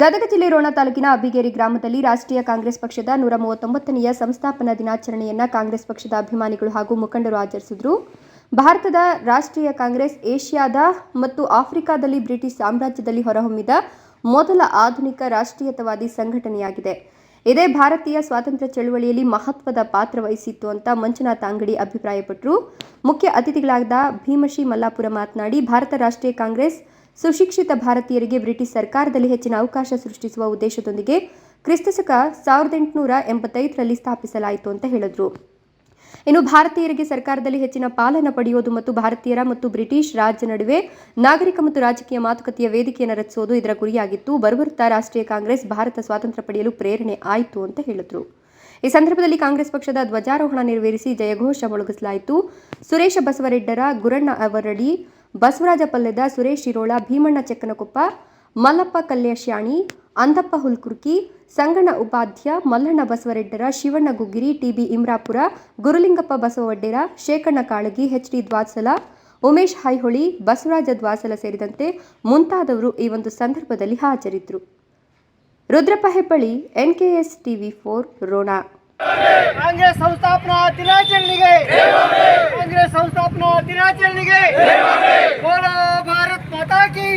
ಗದಗ ಜಿಲ್ಲೆ ರೋಣ ತಾಲೂಕಿನ ಅಬ್ಬಿಗೇರಿ ಗ್ರಾಮದಲ್ಲಿ ರಾಷ್ಟ್ರೀಯ ಕಾಂಗ್ರೆಸ್ ಪಕ್ಷದ ನೂರ ಮೂವತ್ತೊಂಬತ್ತನೆಯ ಸಂಸ್ಥಾಪನಾ ದಿನಾಚರಣೆಯನ್ನ ಕಾಂಗ್ರೆಸ್ ಪಕ್ಷದ ಅಭಿಮಾನಿಗಳು ಹಾಗೂ ಮುಖಂಡರು ಆಚರಿಸಿದರು. ಭಾರತದ ರಾಷ್ಟ್ರೀಯ ಕಾಂಗ್ರೆಸ್ ಏಷ್ಯಾದ ಮತ್ತು ಆಫ್ರಿಕಾದಲ್ಲಿ ಬ್ರಿಟಿಷ್ ಸಾಮ್ರಾಜ್ಯದಲ್ಲಿ ಹೊರಹೊಮ್ಮಿದ ಮೊದಲ ಆಧುನಿಕ ರಾಷ್ಟ್ರೀಯತವಾದಿ ಸಂಘಟನೆಯಾಗಿದೆ. ಇದೇ ಭಾರತೀಯ ಸ್ವಾತಂತ್ರ್ಯ ಚಳವಳಿಯಲ್ಲಿ ಮಹತ್ವದ ಪಾತ್ರ ವಹಿಸಿತ್ತು ಅಂತ ಮಂಜುನಾಥ ಅಂಗಡಿ ಅಭಿಪ್ರಾಯಪಟ್ಟರು ಮುಖ್ಯ ಅತಿಥಿಗಳಾದ ಭೀಮಶಿ ಮಲ್ಲಾಪುರ ಮಾತನಾಡಿ, ಭಾರತ ರಾಷ್ಟ್ರೀಯ ಕಾಂಗ್ರೆಸ್ ಸುಶಿಕ್ಷಿತ ಭಾರತೀಯರಿಗೆ ಬ್ರಿಟಿಷ್ ಸರ್ಕಾರದಲ್ಲಿ ಹೆಚ್ಚಿನ ಅವಕಾಶ ಸೃಷ್ಟಿಸುವ ಉದ್ದೇಶದೊಂದಿಗೆ ಕ್ರಿಸ್ತಶಕ ಸಾವಿರದ ಎಂಟುನೂರ ಎಂಬತ್ತೈದರಲ್ಲಿ ಸ್ಥಾಪಿಸಲಾಯಿತು ಅಂತ ಹೇಳಿದ್ರು. ಇನ್ನು ಭಾರತೀಯರಿಗೆ ಸರ್ಕಾರದಲ್ಲಿ ಹೆಚ್ಚಿನ ಪಾಲನ ಪಡೆಯೋದು ಮತ್ತು ಭಾರತೀಯರ ಮತ್ತು ಬ್ರಿಟಿಷ್ ರಾಜ್ಯ ನಡುವೆ ನಾಗರಿಕ ಮತ್ತು ರಾಜಕೀಯ ಮಾತುಕತೆಯ ವೇದಿಕೆಯನ್ನು ರಚಿಸೋದು ಇದರ ಗುರಿಯಾಗಿತ್ತು. ಬರುಬರುತ್ತಾ ರಾಷ್ಟ್ರೀಯ ಕಾಂಗ್ರೆಸ್ ಭಾರತ ಸ್ವಾತಂತ್ರ್ಯ ಪಡೆಯಲು ಪ್ರೇರಣೆ ಆಯಿತು ಅಂತ ಹೇಳಿದ್ರು. ಈ ಸಂದರ್ಭದಲ್ಲಿ ಕಾಂಗ್ರೆಸ್ ಪಕ್ಷದ ಧ್ವಜಾರೋಹಣ ನೆರವೇರಿಸಿ ಜಯಘೋಷ ಮೊಳಗಿಸಲಾಯಿತು. Suresh Basavareddar Guranna Avaradi Basavaraj Palled Suresh Shirol, Bheemanna Chekkanakoppa, Mallappa Kalyashyani Andappa Hulkurki, Sanganna Upadhya, Mallanna Basavareddar, Shivanna Guggiri, TB Imrapur, Gurulingappa Basavaddera Shekhanna Kalagi H D Dwasala, Umesh Haiholi, Basavaraj Dwasala ಸೇರಿದಂತೆ ಮುಂತಾದವರು ಈ ಒಂದು ಸಂದರ್ಭದಲ್ಲಿ ಹಾಜರಿದ್ದರು Rudrappa Hebballi S TV four, Ron. Congress संस्थापना अतिना चल गए। कांग्रेस संस्थापना अतिना चल गए। बोलो भारत माता की।